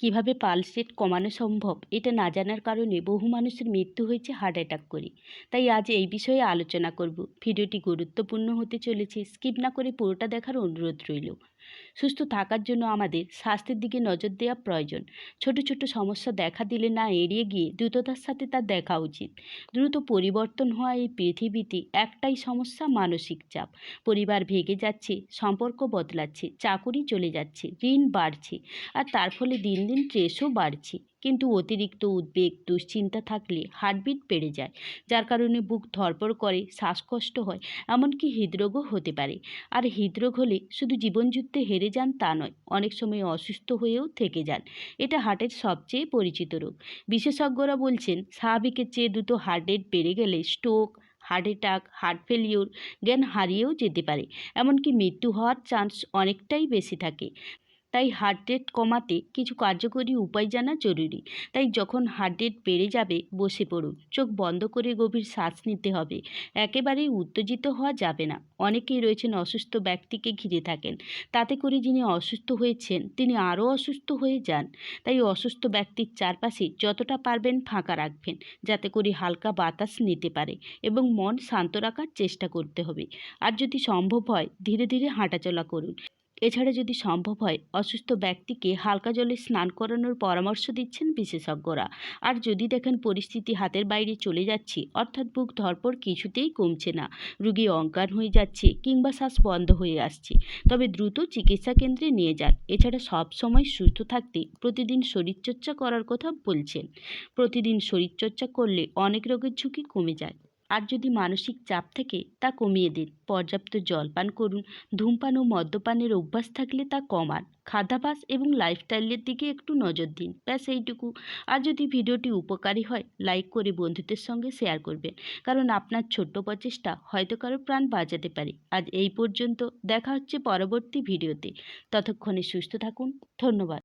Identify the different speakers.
Speaker 1: কীভাবে pulse rate কমানো সম্ভব, এটা না জানার কারণে বহু মানুষের মৃত্যু হয়েছে হার্ট অ্যাটাক করে। তাই আজ এই বিষয়ে আলোচনা করব। ভিডিওটি গুরুত্বপূর্ণ হতে চলেছে স্কিপ না করে পুরোটা দেখার অনুরোধ রইল। সুস্থ থাকার জন্য আমাদের স্বাস্থ্যের দিকে নজর দেওয়া প্রয়োজন। ছোট ছোট সমস্যা দেখা দিলে না এড়িয়ে গিয়ে দ্রুততার সাথে তার দেখা উচিত। দ্রুত পরিবর্তন হওয়া এই পৃথিবীতে একটাই সমস্যা মানসিক চাপ। পরিবার ভেঙে যাচ্ছে, সম্পর্ক বদলাচ্ছে, চাকুরি চলে যাচ্ছে, ঋণ বাড়ছে, আর তার ফলে দিন দিন স্ট্রেসও বাড়ছে। কিন্তু অতিরিক্ত উদ্বেগ, দুশ্চিন্তা থাকলে হার্টবিট বেড়ে যায়, যার কারণে বুক ধরপড় করে, শ্বাসকষ্ট হয়, এমনকি হৃদরোগও হতে পারে। আর হৃদরোগ হলে শুধু জীবনযুদ্ধে হেরে যান তা নয়, অনেক সময় অসুস্থ হয়েও থেকে যান। এটা হার্টের সবচেয়ে পরিচিত রোগ। বিশেষজ্ঞরা বলছেন, স্বাভাবিকের চেয়ে দ্রুত হার্ট রেট বেড়ে গেলে stroke heart attack heart failure জ্ঞান হারিয়েও যেতে পারে। এমনকি মৃত্যু হওয়ার চান্স অনেকটাই বেশি থাকে। তাই হার্ট রেট কমাতে কিছু কার্যকরী উপায় জানা জরুরি। তাই যখন হার্ট রেট বেড়ে যাবে, বসে পড়ুন। চোখ বন্ধ করে গভীর শ্বাস নিতে হবে। একেবারেই উত্তেজিত হওয়া যাবে না। অনেকেই রয়েছেন অসুস্থ ব্যক্তিকে ঘিরে থাকেন। তাতে করে যিনি অসুস্থ হয়েছেন, তিনি আরও অসুস্থ হয়ে যান। তাই অসুস্থ ব্যক্তির চারপাশে যতটা পারবেন ফাঁকা রাখবেন, যাতে করে হালকা বাতাস নিতে পারে এবং মন শান্ত রাখার চেষ্টা করতে হবে। আর যদি সম্ভব হয়, ধীরে ধীরে হাঁটাচলা করুন। এছাড়া যদি সম্ভব হয়, অসুস্থ ব্যক্তিকে হালকা জলে স্নান করানোর পরামর্শ দিচ্ছেন বিশেষজ্ঞরা। আর যদি দেখেন পরিস্থিতি হাতের বাইরে চলে যাচ্ছে, অর্থাৎ বুক ধরপড় কিছুতেই কমছে না, রুগী অজ্ঞান হয়ে যাচ্ছে কিংবা শ্বাস বন্ধ হয়ে আসছে, তবে দ্রুত চিকিৎসা কেন্দ্রে নিয়ে যান। এছাড়া সব সময় সুস্থ থাকতে প্রতিদিন শরীরচর্চা করার কথা বলছেন। প্রতিদিন শরীরচর্চা করলে অনেক রোগের ঝুঁকি কমে যায়। আর যদি মানসিক চাপ থেকে তা কমিয়ে দিন। পর্যাপ্ত জল পান করুন। ধূমপান ও মদ্যপানের অভ্যাস থাকলে তা কমান। খাদ্যাভ্যাস এবং লাইফস্টাইলের দিকে একটু নজর দিন। ব্যাস এইটুকু। আর যদি ভিডিওটি উপকারী হয় লাইক করে বন্ধুদের সঙ্গে শেয়ার করবেন। কারণ আপনার ছোট্ট প্রচেষ্টা হয়তো কারও প্রাণ বাঁচাতে পারে। আজ এই পর্যন্ত। দেখা হচ্ছে পরবর্তী ভিডিওতে। ততক্ষণে সুস্থ থাকুন। ধন্যবাদ।